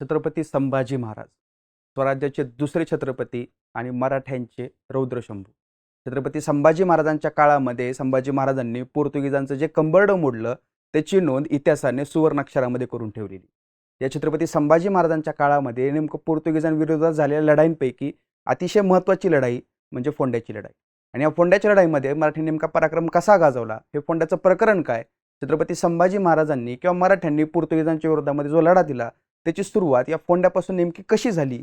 छत्रपती संभाजी महाराज स्वराज्याचे दुसरे छत्रपती आणि मराठ्यांचे रौद्रशंभू. छत्रपती संभाजी महाराजांच्या काळामध्ये संभाजी महाराजांनी पोर्तुगीजांचं जे कंबर्ड मोडलं त्याची नोंद इतिहासाने सुवर्णाक्षरामध्ये करून ठेवलेली. या छत्रपती संभाजी महाराजांच्या काळामध्ये नेमकं पोर्तुगीजांविरोधात झालेल्या लढाईंपैकी अतिशय महत्त्वाची लढाई म्हणजे फोंड्याची लढाई. आणि या फोंड्याच्या लढाईमध्ये मराठी नेमका पराक्रम कसा गाजवला? हे फोंड्याचं प्रकरण काय? छत्रपती संभाजी महाराजांनी किंवा मराठ्यांनी पोर्तुगीजांच्या विरोधामध्ये जो लढा दिला त्याची सुरुवात या फोंड्यापासून नेमकी कशी झाली?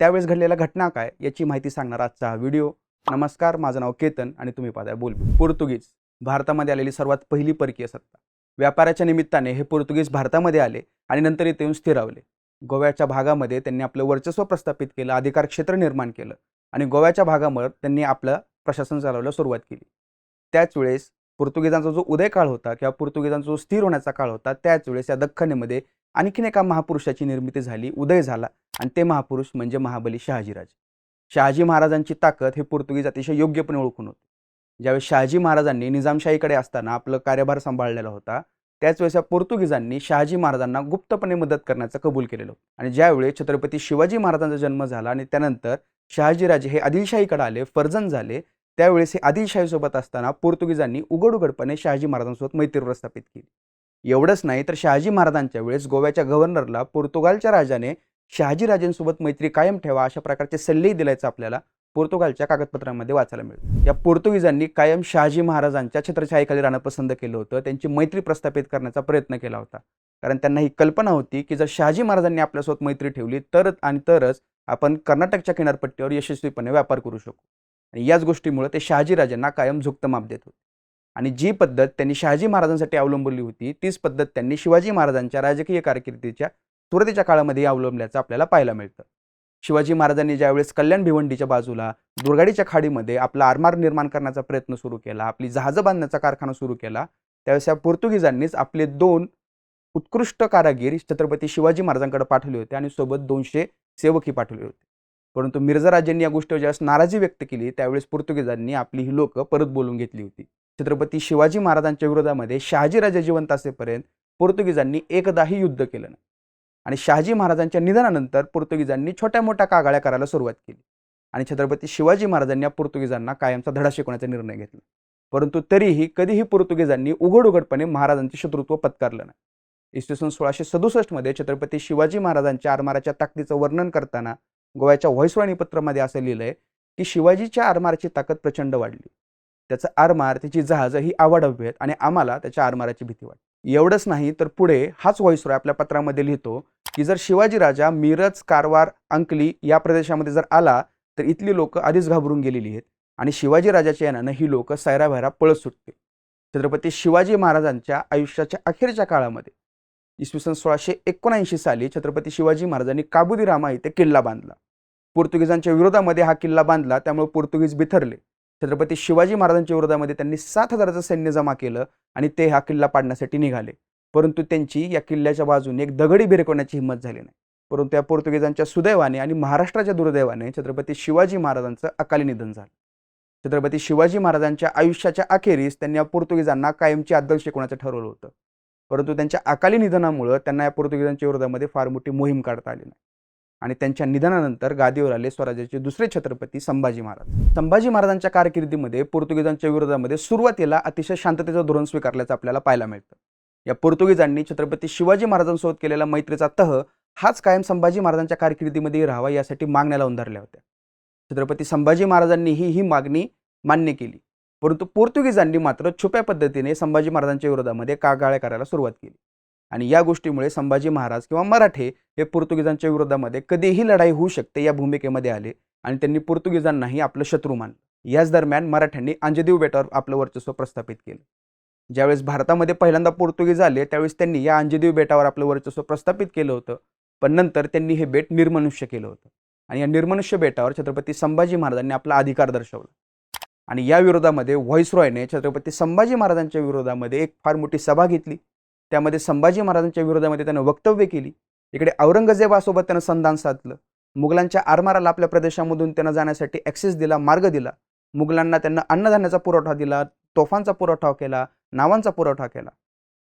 त्यावेळेस घडलेल्या घटना काय? याची माहिती सांगणार आजचा हा व्हिडिओ. नमस्कार माझं नाव केतन आणि तुम्ही पाहताय बोल. पोर्तुगीज भारतामध्ये आलेली सर्वात पहिली परकीय सत्ता. व्यापाराच्या निमित्ताने हे पोर्तुगीज भारतामध्ये आले आणि नंतर इथे येऊन स्थिरावले. गोव्याच्या भागामध्ये त्यांनी आपलं वर्चस्व प्रस्थापित केलं अधिकार क्षेत्र निर्माण केलं आणि गोव्याच्या भागावर त्यांनी आपलं प्रशासन चालवायला सुरुवात केली. त्याच वेळेस पोर्तुगीजांचा जो उदय काळ होता किंवा पोर्तुगीजांचा जो स्थिर होण्याचा काळ होता त्याच वेळेस या दख्खनीमध्ये आणखीन एका महापुरुषाची निर्मिती झाली उदय झाला. आणि ते महापुरुष म्हणजे महाबली शहाजीराजे. शहाजी महाराजांची ताकद हे पोर्तुगीज अतिशय योग्यपणे ओळखून होते. ज्यावेळेस शहाजी महाराजांनी निजामशाहीकडे असताना आपलं कार्यभार सांभाळलेला होता त्याच वेळेस या पोर्तुगीजांनी शहाजी महाराजांना गुप्तपणे मदत करण्याचं कबूल केलेलं होतं. आणि ज्यावेळी छत्रपती शिवाजी महाराजांचा जन्म झाला आणि त्यानंतर शहाजीराजे हे आदिलशाहीकडे आले फर्जन झाले त्यावेळेस हे आदिलशाहीसोबत असताना पोर्तुगीजांनी उघड उघडपणे शहाजी महाराजांसोबत मैत्री प्रस्थापित केली. एवढंच नाही तर शहाजी महाराजांच्या वेळेस गोव्याच्या गव्हर्नरला पोर्तुगालच्या राजाने शहाजीराजांसोबत मैत्री कायम ठेवा अशा प्रकारचे सल्लेही दिल्याचं आपल्याला पोर्तुगालच्या कागदपत्रांमध्ये वाचायला मिळतं. या पोर्तुगीजांनी कायम शहाजी महाराजांच्या छत्रछायेखाली राहणं पसंत केलं होतं. त्यांची मैत्री प्रस्थापित करण्याचा प्रयत्न केला होता. कारण त्यांना ही कल्पना होती की जर शहाजी महाराजांनी आपल्यासोबत मैत्री ठेवली तरच आणि तरच आपण कर्नाटकच्या किनारपट्टीवर यशस्वीपणे व्यापार करू शकू. आणि याच गोष्टीमुळे ते शहाजीराजांना कायम झुकतं माप देत होते. आणि जी पद्धत त्यांनी शहाजी महाराजांसाठी अवलंबली होती तीच पद्धत त्यांनी शिवाजी महाराजांच्या राजकीय कारकिर्दीच्या सुरुवातीच्या काळामध्ये अवलंबल्याचं आपल्याला पाहायला मिळतं. शिवाजी महाराजांनी ज्यावेळेस कल्याण भिवंडीच्या बाजूला दुर्गाडीच्या खाडीमध्ये आपला आरमार निर्माण करण्याचा प्रयत्न सुरू केला आपली जहाजं बांधण्याचा कारखाना सुरू केला त्यावेळेस या पोर्तुगीजांनीच आपले दोन उत्कृष्ट कारागीर छत्रपती शिवाजी महाराजांकडे पाठवले होते आणि सोबत दोनशे सेवकही पाठवले होते. परंतु मिर्झा राजांनी या गोष्टीवर ज्यावेळेस नाराजी व्यक्त केली त्यावेळेस पोर्तुगीजांनी आपली ही लोकं परत बोलून घेतली होती. छत्रपती शिवाजी महाराजांच्या विरोधामध्ये शहाजीराजे जिवंत असेपर्यंत पोर्तुगीजांनी एकदाही युद्ध केलं नाही. आणि शहाजी महाराजांच्या निधनानंतर पोर्तुगीजांनी छोट्या मोठ्या कागाळ्या करायला सुरुवात केली. आणि छत्रपती शिवाजी महाराजांनी या पोर्तुगीजांना कायमचा धडा शिकवण्याचा निर्णय घेतला. परंतु तरीही कधीही पोर्तुगीजांनी उघड उघडपणे महाराजांचे शत्रुत्व पत्कारलं नाही. इसवी सन सोळाशे सदुसष्टमध्ये छत्रपती शिवाजी महाराजांच्या आरमाराच्या ताकदीचं वर्णन करताना गोव्याच्या व्हॉइसवाणी पत्रामध्ये असं लिहिलंय की शिवाजीच्या आरमाराची ताकद प्रचंड वाढली. त्याचं आरमार त्याची जहाजं ही आवडव्य आहेत आणि आम्हाला त्याच्या आरमाराची भीती वाटते. एवढंच नाही तर पुढे हाच व्हॉइसरॉय आपल्या पत्रामध्ये लिहितो की जर शिवाजी राजा मिरज कारवार अंकली या प्रदेशामध्ये जर आला तर इथली लोक आधीच घाबरून गेलेली आहेत आणि शिवाजी राजाच्या यानं ही लोक सैराभैरा पळत सुटतील. छत्रपती शिवाजी महाराजांच्या आयुष्याच्या अखेरच्या काळामध्ये इसवी सन सोळाशे एकोणऐंशी साली छत्रपती शिवाजी महाराजांनी काबुदी रामा इथे किल्ला बांधला. पोर्तुगीजांच्या विरोधामध्ये हा किल्ला बांधला त्यामुळे पोर्तुगीज बिथरले. छत्रपती शिवाजी महाराजांच्या विरोधामध्ये त्यांनी सात हजाराचं सैन्य जमा केलं आणि ते हा किल्ला पाडण्यासाठी निघाले. परंतु त्यांची या किल्ल्याच्या बाजूने एक दगडी भिरकवण्याची हिंमत झाली नाही. परंतु या पोर्तुगीजांच्या सुदैवाने आणि महाराष्ट्राच्या दुर्दैवाने छत्रपती शिवाजी महाराजांचं अकाली निधन झालं. छत्रपती शिवाजी महाराजांच्या आयुष्याच्या अखेरीस त्यांनी या पोर्तुगीजांना कायमची अद्दल शिकवण्याचं ठरवलं होतं. परंतु त्यांच्या अकाली निधनामुळं त्यांना या पोर्तुगीजांच्या विरोधामध्ये फार मोठी मोहीम काढता आली नाही. आणि त्यांच्या निधनानंतर गादीवर आले स्वराज्याचे दुसरे छत्रपती संभाजी महाराज. संभाजी महाराजांच्या कारकिर्दीमध्ये पोर्तुगीजांच्या विरोधामध्ये सुरुवातीला अतिशय शांततेचं धोरण स्वीकारल्याचं आपल्याला पाहायला मिळतं. या पोर्तुगीजांनी छत्रपती शिवाजी महाराजांसोबत केलेला मैत्रीचा तह हाच कायम संभाजी महाराजांच्या कारकिर्दीमध्ये राहावा यासाठी मागण्याला उंधारल्या होत्या. छत्रपती संभाजी महाराजांनीही ही मागणी मान्य केली. परंतु पोर्तुगीजांनी मात्र छुप्या पद्धतीने संभाजी महाराजांच्या विरोधामध्ये कागाळ्या करायला सुरुवात केली. आणि या गोष्टीमुळे संभाजी महाराज किंवा मराठे हे पोर्तुगीजांच्या विरोधामध्ये कधीही लढाई होऊ शकते या भूमिकेमध्ये आले आणि त्यांनी पोर्तुगीजांनाही आपलं शत्रू मानलं. याच दरम्यान मराठ्यांनी अंजदेव बेटावर आपलं वर्चस्व प्रस्थापित केलं. ज्यावेळेस भारतामध्ये पहिल्यांदा पोर्तुगीज आले त्यावेळेस त्यांनी या अंजदेव बेटावर आपलं वर्चस्व प्रस्थापित केलं होतं पण नंतर त्यांनी हे बेट निर्मनुष्य केलं होतं. आणि या निर्मनुष्य बेटावर छत्रपती संभाजी महाराजांनी आपला अधिकार दर्शवला. आणि या विरोधामध्ये व्हॉइस रॉयने छत्रपती संभाजी महाराजांच्या विरोधामध्ये एक फार मोठी सभा घेतली. त्यामध्ये संभाजी महाराजांच्या विरोधामध्ये त्यानं वक्तव्य केली. इकडे औरंगजेबासोबत त्यानं संधान साधलं. मुघलांच्या आरमाराला आपल्या प्रदेशामधून त्यांना जाण्यासाठी ॲक्सेस दिला मार्ग दिला. मुघलांना त्यांना अन्नधान्याचा पुरवठा दिला तोफांचा पुरवठा केला नावांचा पुरवठा केला.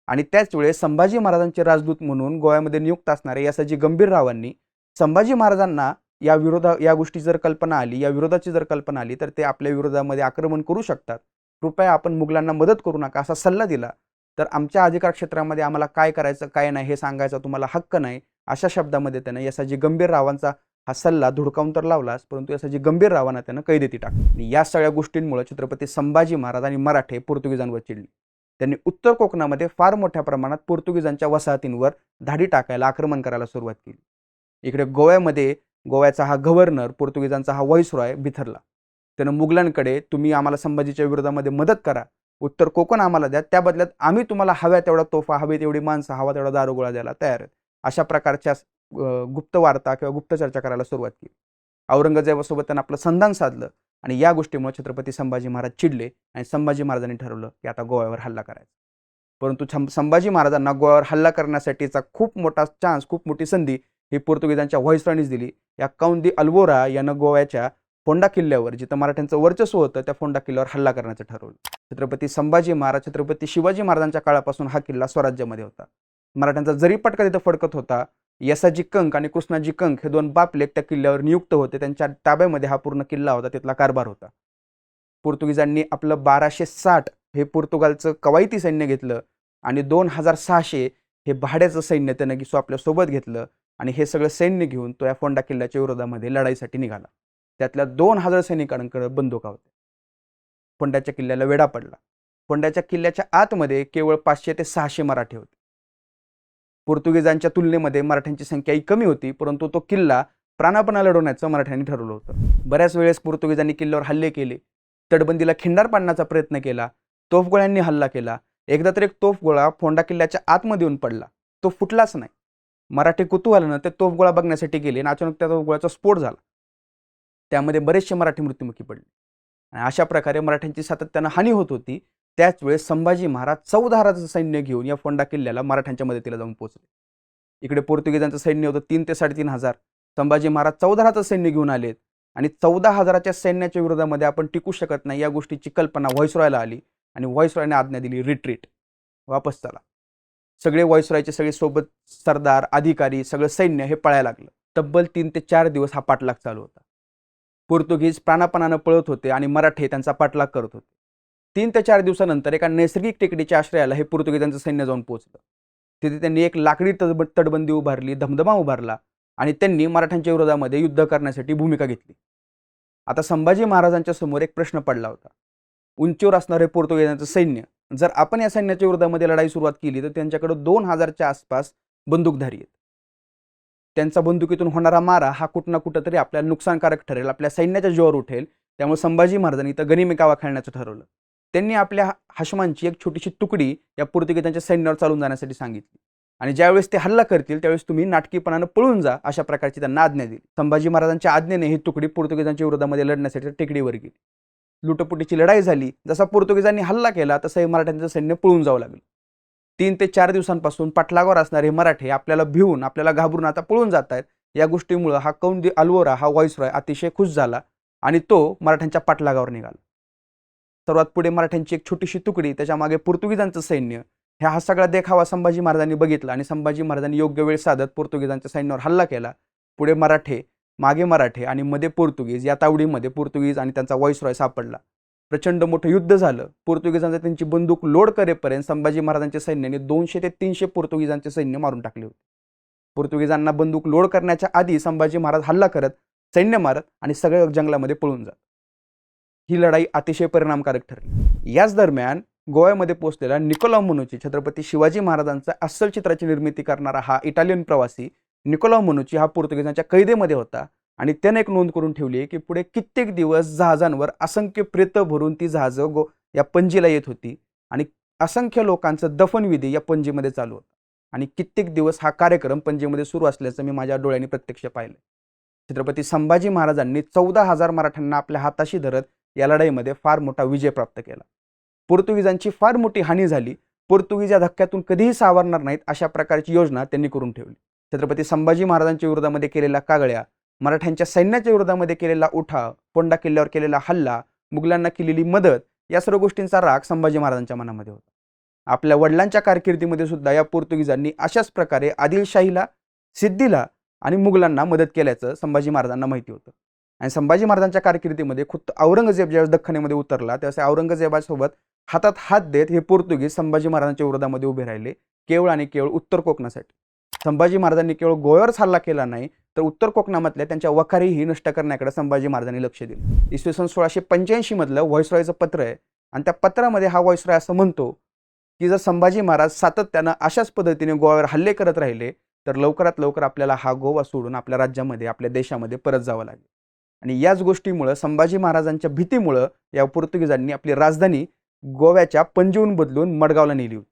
आणि त्याच वेळेस संभाजी महाराजांचे राजदूत म्हणून गोव्यामध्ये नियुक्त असणारे या सजी गंभीररावांनी संभाजी महाराजांना या विरोधा या गोष्टी जर कल्पना आली या विरोधाची जर कल्पना आली तर ते आपल्या विरोधामध्ये आक्रमण करू शकतात. कृपया आपण मुघलांना मदत करू नका असा सल्ला दिला. तर आमच्या अधिकार क्षेत्रामध्ये आम्हाला काय करायचं काय नाही हे सांगायचा तुम्हाला हक्क नाही अशा शब्दामध्ये त्यानं यासाजी गंभीर रावांचा हा सल्ला धुडकावून तर लावलाच परंतु यासाजी गंभीर रावांना त्यानं कैदेती टाकली. या सगळ्या गोष्टींमुळे छत्रपती संभाजी महाराज आणि मराठे पोर्तुगीजांवर चिडले. त्यांनी उत्तर कोकणामध्ये फार मोठ्या प्रमाणात पोर्तुगीजांच्या वसाहतींवर धाडी टाकायला आक्रमण करायला सुरुवात केली. इकडे गोव्यामध्ये गोव्याचा हा गव्हर्नर पोर्तुगीजांचा हा व्हॉइसरॉय बिथरला. त्यानं मुघलांकडे तुम्ही आम्हाला संभाजीच्या विरोधामध्ये मदत करा उत्तर कोकण आम्हाला द्या. त्या बदल्यात आम्ही तुम्हाला हव्या तेवढा तोफा हवी तेवढी माणसं हवा तेवढा दारुगोळा द्यायला तयार. आहेत अशा प्रकारच्या गुप्त वार्ता किंवा गुप्त चर्चा करायला सुरुवात केली. औरंगजेबासोबत त्यांना आपलं संधान साधलं आणि या गोष्टीमुळे छत्रपती संभाजी महाराज चिडले आणि संभाजी महाराजांनी ठरवलं की आता गोव्यावर हल्ला करायचा. परंतु छं- संभाजी महाराजांना गोव्यावर हल्ला करण्यासाठीचा खूप मोठा चान्स खूप मोठी संधी ही पोर्तुगीजांच्या व्हॉइसरांनीच दिली. या कौंदी अल्वोरा यानं गोव्याच्या फोंडा किल्ल्यावर जिथं मराठ्यांचं वर्चस्व होतं त्या फोंडा किल्ल्यावर हल्ला करण्याचं ठरवलं. छत्रपती संभाजी महाराज छत्रपती शिवाजी महाराजांच्या काळापासून हा किल्ला स्वराज्यामध्ये होता. मराठ्यांचा जरी पटका तिथं फडकत होता यसाजी कंक आणि कृष्णाजी कंक हे दोन बापलेख त्या किल्ल्यावर नियुक्त होते. त्यांच्या ताब्यामध्ये हा पूर्ण किल्ला होता तिथला कारभार होता. पोर्तुगीजांनी आपलं बाराशे साठ हे पोर्तुगालचं कवायती सैन्य घेतलं आणि दोन हजार सहाशे हे भाड्याचं सैन्य त्यानं की आपल्यासोबत घेतलं आणि हे सगळं सैन्य घेऊन तो या फोंडा किल्ल्याच्या विरोधामध्ये लढाईसाठी निघाला. त्यातल्या दोन हजार सैनिकांकडे बंदुका होत्या फोंड्याच्या किल्ल्याला वेढा पडला. फोंड्याच्या किल्ल्याच्या आतमध्ये केवळ पाचशे ते सहाशे मराठे होते. पोर्तुगीजांच्या तुलनेमध्ये मराठ्यांची संख्या ही कमी होती परंतु तो किल्ला प्राणापणा लढवण्याचं मराठ्यांनी ठरवलं होतं. बऱ्याच वेळेस पोर्तुगीजांनी किल्ल्यावर हल्ले केले तटबंदीला खिंडार पाडण्याचा प्रयत्न केला तोफगोळ्यांनी हल्ला केला. एकदा तर एक तोफगोळा फोंडा किल्ल्याच्या आतमध्ये येऊन पडला. तो फुटलाच नाही. मराठी कुतूहलानं ते तोफगोळा बघण्यासाठी गेले आणि अचानक त्या तोफगोळ्याचा स्फोट झाला. त्यामध्ये बरेचसे मराठी मृत्युमुखी पडले. आणि अशा प्रकारे मराठ्यांची सातत्यानं हानी होत होती त्याच वेळेस संभाजी महाराज चौदा हजाराचं सैन्य घेऊन या फोंडा किल्ल्याला मराठ्यांच्या मदतीला जाऊन पोहोचले. इकडे पोर्तुगीजांचं सैन्य होतं तीन ते साडेतीन हजार. संभाजी महाराज चौदा हजाराचं सैन्य घेऊन आलेत आणि चौदा हजाराच्या सैन्याच्या विरोधामध्ये आपण टिकू शकत नाही या गोष्टीची कल्पना व्हॉइसरॉयला आली आणि व्हॉइसरॉयने आज्ञा दिली रिट्रीट वापस चला. सगळे व्हॉइसरॉयचे सगळे सोबत सरदार अधिकारी सगळं सैन्य हे पळायला लागलं. तब्बल तीन ते चार दिवस हा पाठलाग चालू होता. पोर्तुगीज प्राणापणानं पळत होते आणि मराठे त्यांचा पाठलाग करत होते. तीन ते चार दिवसानंतर एका नैसर्गिक टेकडीच्या आश्रयाला हे पोर्तुगीजांचं सैन्य जाऊन पोहोचलं. तिथे त्यांनी एक लाकडी तडब तटबंदी उभारली धमधमा उभारला आणि त्यांनी मराठ्यांच्या विरोधामध्ये युद्ध करण्यासाठी भूमिका घेतली. आता संभाजी महाराजांच्या समोर एक प्रश्न पडला होता. उंचीवर असणारे पोर्तुगीजांचं सैन्य जर आपण या सैन्याच्या विरोधामध्ये लढाई सुरुवात केली तर त्यांच्याकडे दोन हजारच्या आसपास बंदूकधारी आहेत. त्यांचा बंदुकीतून होणारा मारा हा कुठं ना कुठं तरी आपल्याला नुकसानकारक ठरेल आपल्या सैन्याच्या जोर उठेल. त्यामुळे संभाजी महाराजांनी इथं गनिमी कावा खेळण्याचं ठरवलं. त्यांनी आपल्या हशमांची एक छोटीशी तुकडी या पोर्तुगीजांच्या सैन्यावर चालून जाण्यासाठी सांगितली. आणि ज्यावेळेस ते हल्ला करतील त्यावेळेस तुम्ही नाटकीपणानं पळून जा अशा प्रकारची त्यांना आज्ञा दिली. संभाजी महाराजांच्या आज्ञेने ही तुकडी पोर्तुगीजांच्या विरोधामध्ये लढण्यासाठी टेकडीवर गेली. लुटपुटीची लढाई झाली. जसा पोर्तुगीजांनी हल्ला केला तसंही मराठ्यांचं सैन्य पळून जावं लागलं. तीन ते चार दिवसांपासून पाठलागावर असणारे मराठे आपल्याला भिवून आपल्याला घाबरून आता पळून जात आहेत या गोष्टीमुळं हा कौंदी अल्वोरा हा व्हॉइसरॉय अतिशय खुश झाला आणि तो मराठ्यांच्या पाठलागावर निघाला. सर्वात पुढे मराठ्यांची एक छोटीशी तुकडी त्याच्यामागे पोर्तुगीजांचं सैन्य. ह्या हा सगळा देखावा संभाजी महाराजांनी बघितला आणि संभाजी महाराजांनी योग्य वेळ साधत पोर्तुगीजांच्या सैन्यावर हल्ला केला. पुढे मराठे मागे मराठे आणि मध्ये पोर्तुगीज या तावडीमध्ये पोर्तुगीज आणि त्यांचा व्हॉइसरॉय सापडला. प्रचंड मोठं युद्ध झालं. पोर्तुगीजांचं त्यांची बंदूक लोड करेपर्यंत संभाजी महाराजांच्या सैन्याने दोनशे ते तीनशे पोर्तुगीजांचे सैन्य मारून टाकले होते. पोर्तुगीजांना बंदूक लोड करण्याच्या आधी संभाजी महाराज हल्ला करत सैन्य मारत आणि सगळ्या जंगलामध्ये पळून जात. ही लढाई अतिशय परिणामकारक ठरली. याच दरम्यान गोव्यामध्ये पोहोचलेला निकोला मनुची छत्रपती शिवाजी महाराजांचा अस्सल चित्राची निर्मिती करणारा हा इटालियन प्रवासी निकोला मनुची हा पोर्तुगीजांच्या कैदेमध्ये होता. आणि त्याने एक नोंद करून ठेवली आहे की पुढे कित्येक दिवस जहाजांवर असंख्य प्रेत भरून ती जहाजं गो या पणजीला येत होती. आणि असंख्य लोकांचं दफनविधी या पणजीमध्ये चालू होता. आणि कित्येक दिवस हा कार्यक्रम पणजीमध्ये सुरू असल्याचं मी माझ्या डोळ्यांनी प्रत्यक्ष पाहिलं छत्रपती संभाजी महाराजांनी चौदा हजार मराठ्यांना आपल्या हाताशी धरत या लढाईमध्ये फार मोठा विजय प्राप्त केला. पोर्तुगीजांची फार मोठी हानी झाली. पोर्तुगीज या धक्क्यातून कधीही सावरणार नाहीत अशा प्रकारची योजना त्यांनी करून ठेवली. छत्रपती संभाजी महाराजांच्या विरोधामध्ये केलेल्या कागळ्या मराठ्यांच्या सैन्याच्या विरोधामध्ये केलेला उठाव पोंडा किल्ल्यावर केलेला हल्ला मुघलांना केलेली मदत या सर्व गोष्टींचा राग संभाजी महाराजांच्या मनामध्ये होता. आपल्या वडिलांच्या कारकिर्दीमध्ये सुद्धा या पोर्तुगीजांनी अशाच प्रकारे आदिलशाहीला सिद्धीला आणि मुघलांना मदत केल्याचं संभाजी महाराजांना माहिती होतं. आणि संभाजी महाराजांच्या कारकिर्दीमध्ये खुद्द औरंगजेब ज्यावेळेस दख्खनेमध्ये उतरला त्यावेळेस औरंगजेबासोबत हातात हात देत हे पोर्तुगीज संभाजी महाराजांच्या विरोधामध्ये उभे राहिले केवळ आणि केवळ उत्तर कोकणासाठी. संभाजी महाराजांनी केवळ गोव्यावर हल्ला केला नाही तर उत्तर कोकणामधल्या त्यांच्या वखारीही नष्ट करण्याकडे संभाजी महाराजांनी लक्ष दिले. इसवी सन सोळाशे पंच्याऐंशीमधलं व्हॉइसरॉयचं पत्र आहे. आणि त्या पत्रामध्ये हा व्हॉइसरॉय असं म्हणतो की जर संभाजी महाराज सातत्यानं अशाच पद्धतीने गोव्यावर हल्ले करत राहिले तर लवकरात लवकर आपल्याला हा गोवा सोडून आपल्या राज्यामध्ये आपल्या देशामध्ये परत जावं लागेल. आणि याच गोष्टीमुळं संभाजी महाराजांच्या भीतीमुळं या पोर्तुगीजांनी आपली राजधानी गोव्याच्या पणजीहून बदलून मडगावला नेली होती.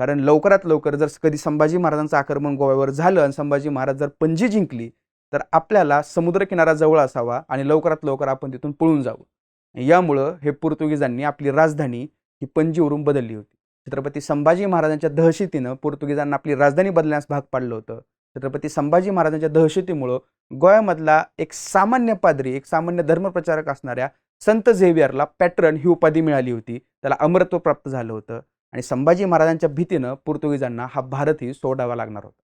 कारण लवकरात लवकर जर कधी संभाजी महाराजांचं आक्रमण गोव्यावर झालं आणि संभाजी महाराज जर पणजी जिंकली तर आपल्याला समुद्रकिनारा जवळ असावा आणि लवकरात लवकर आपण तिथून पळून जावं. यामुळं हे पोर्तुगीजांनी आपली राजधानी ही पणजीवरून बदलली होती. छत्रपती संभाजी महाराजांच्या दहशतीनं पोर्तुगीजांना आपली राजधानी बदलण्यास भाग पाडलं होतं. छत्रपती संभाजी महाराजांच्या दहशतीमुळं गोव्यामधला एक सामान्य पादरी एक सामान्य धर्मप्रचारक असणाऱ्या संत झेवियरला पॅटर्न ही उपाधी मिळाली होती. त्याला अमरत्व प्राप्त झालं होतं. आणि संभाजी महाराजांच्या भीतीनं पोर्तुगीजांना हा भारतही सोडावा लागणार होता.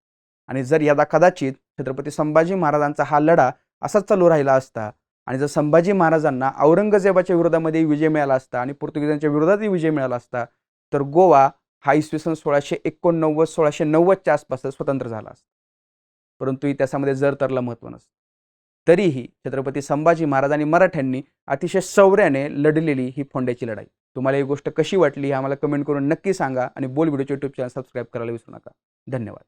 आणि जर यदा कदाचित छत्रपती संभाजी महाराजांचा हा लढा असाच चालू राहिला असता आणि जर संभाजी महाराजांना औरंगजेबाच्या विरोधामध्ये विजय मिळाला असता आणि पोर्तुगीजांच्या विरोधातही विजय मिळाला असता तर गोवा हा इसवी सन सोळाशे एकोणनव्वद सोळाशे नव्वदच्या आसपास स्वतंत्र झाला असता. परंतु त्याच्यामध्ये जर तरला महत्त्व नसतं. तरीही छत्रपती संभाजी महाराज आणि मराठ्यांनी अतिशय शौर्याने लढलेली ही फोंड्याची लढाई. तुम्हाला ही गोष्ट कशी वाटली हे आम्हाला कमेंट करून नक्की सांगा आणि बोल व्हिडिओचे यूट्यूब चॅनल सबस्क्राईब करायला विसरू नका. धन्यवाद.